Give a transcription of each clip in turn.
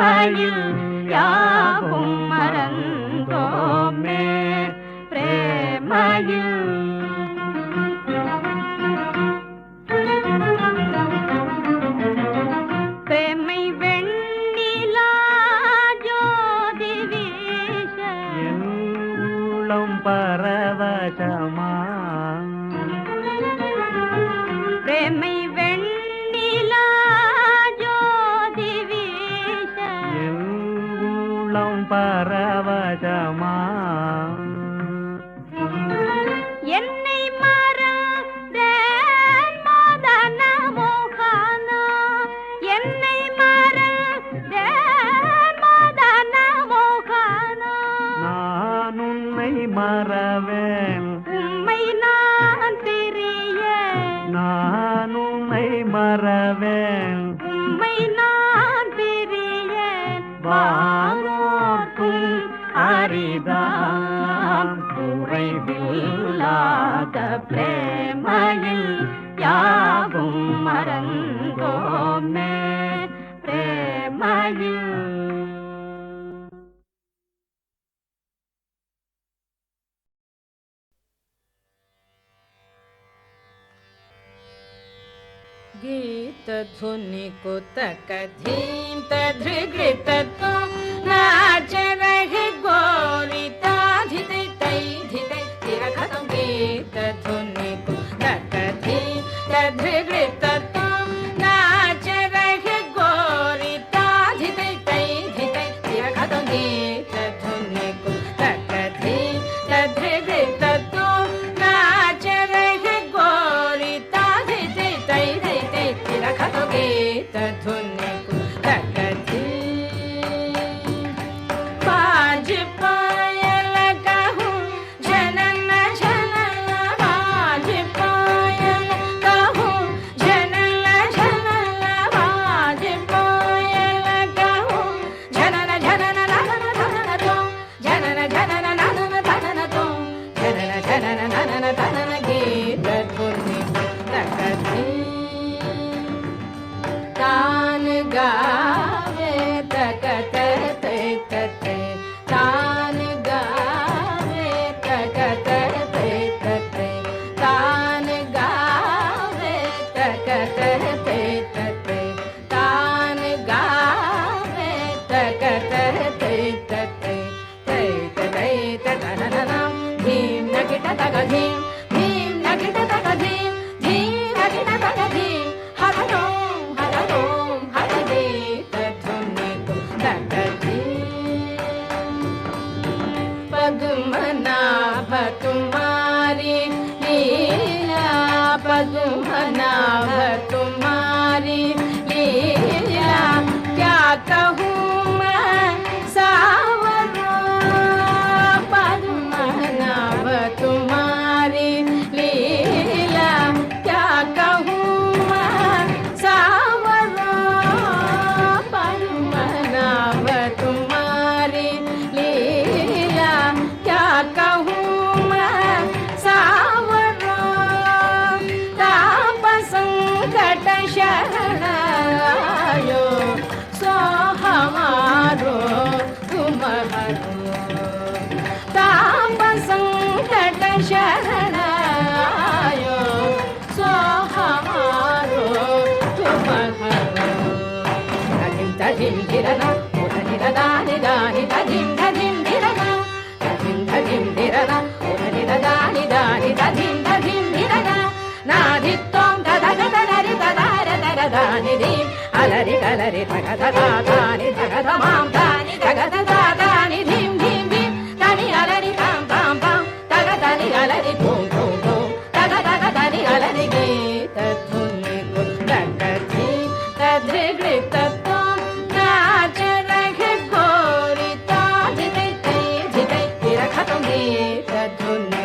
வழியும் யாவும் மறந்து गीत कथि तधि 嘿。దాని దీం అలరి కలరి తగద దాని తగద మాం దాని తగద దాని ధీం ధీం ధీం. తని అలరి తాం తాం తాం తగదని అలరి భూం భూం భూం తగ తగ తని అలరి గీత ధుని తగతి తద్రిగృతత్వం నాచ రఘ ఘోరితా జితై తై జితై గీత ధుని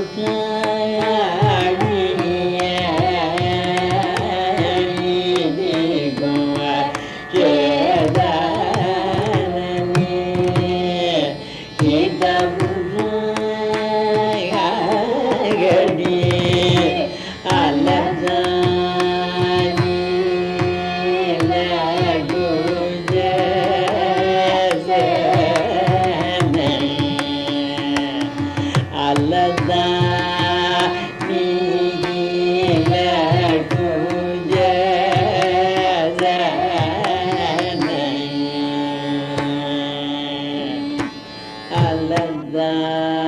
Yeah. that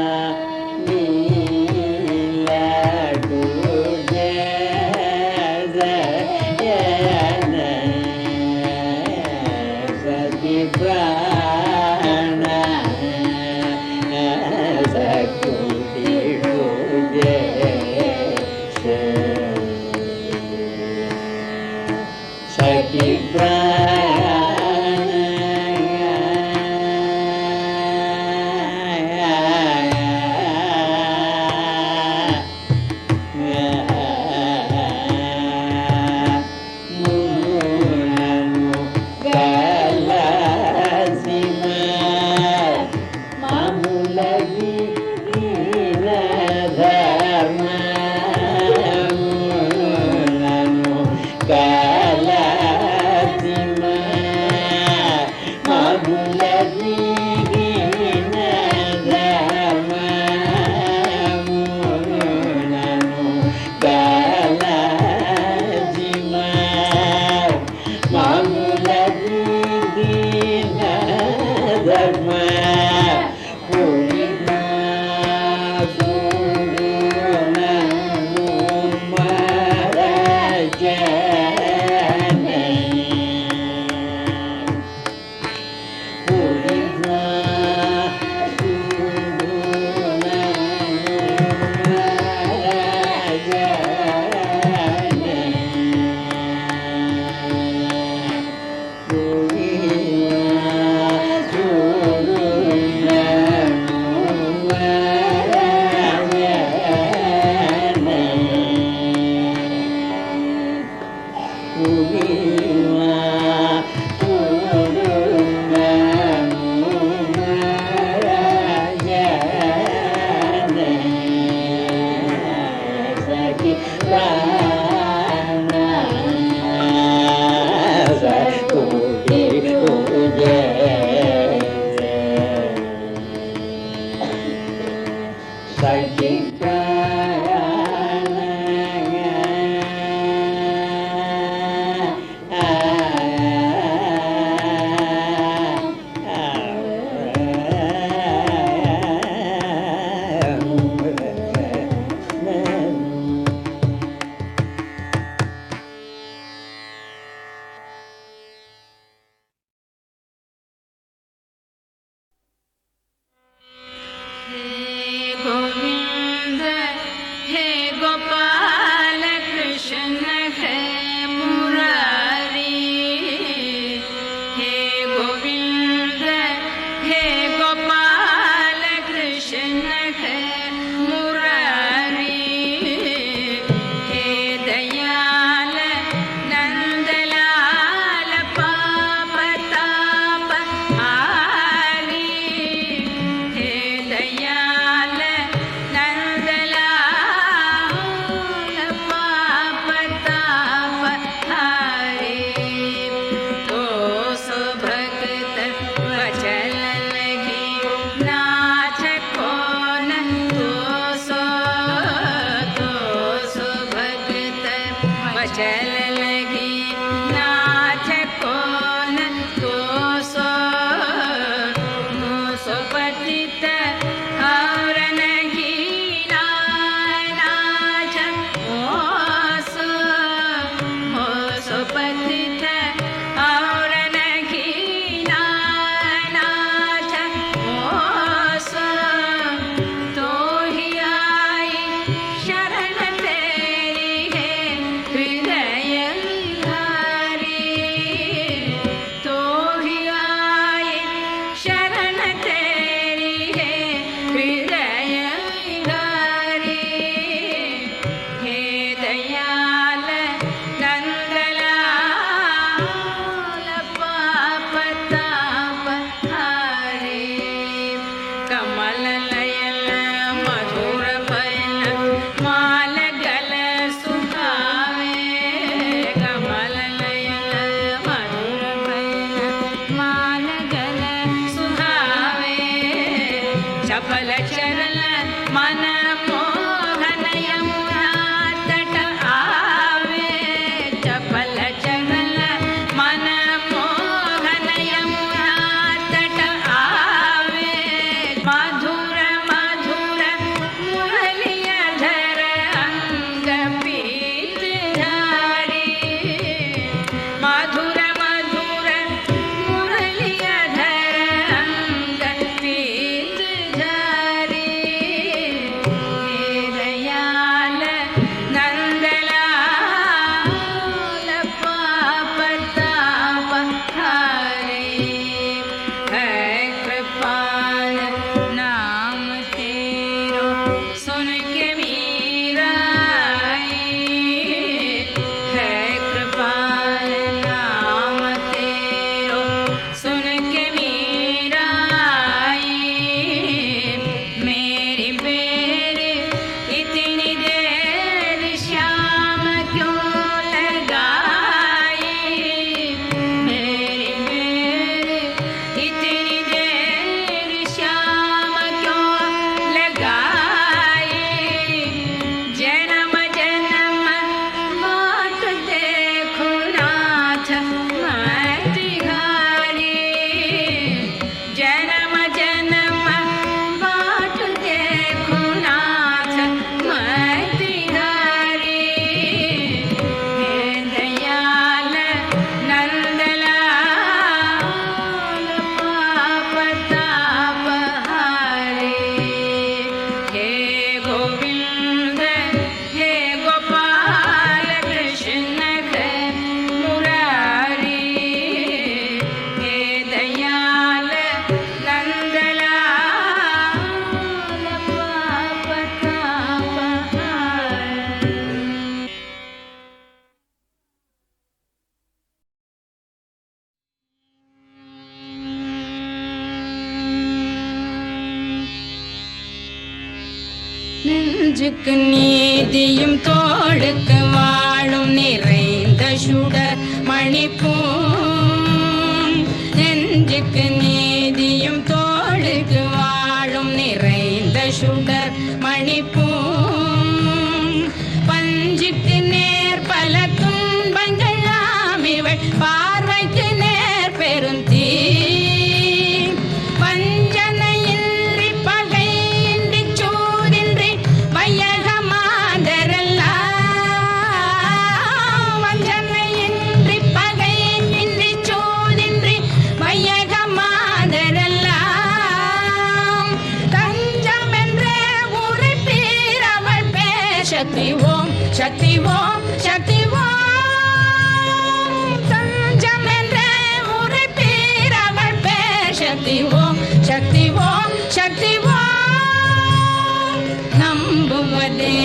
நம்புவதே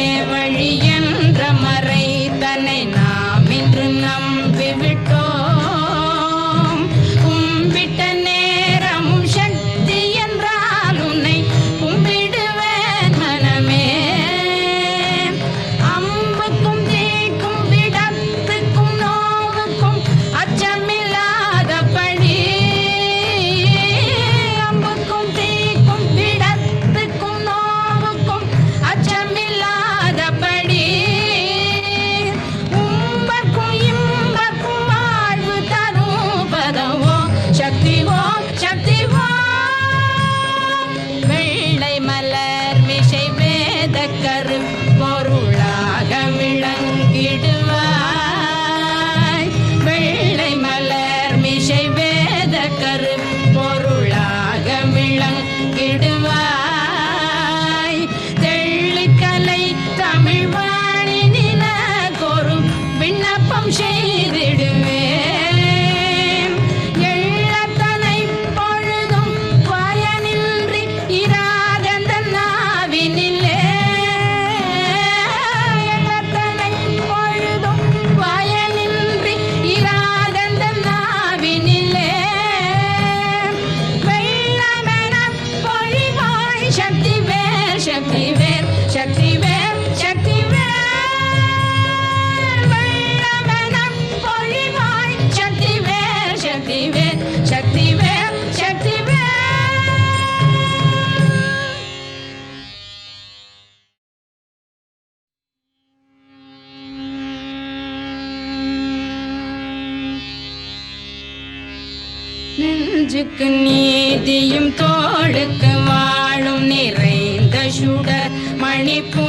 சுடர் மணிப்பூம்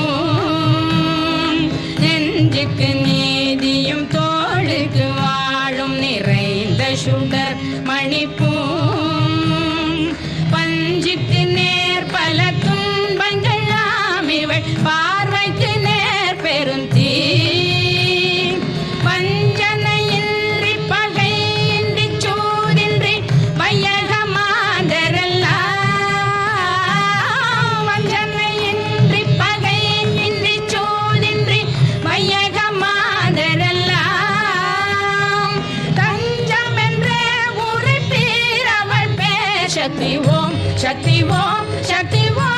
நெஞ்சுக்கு शक्ति ओम शक्ति शिवो शक्ति वा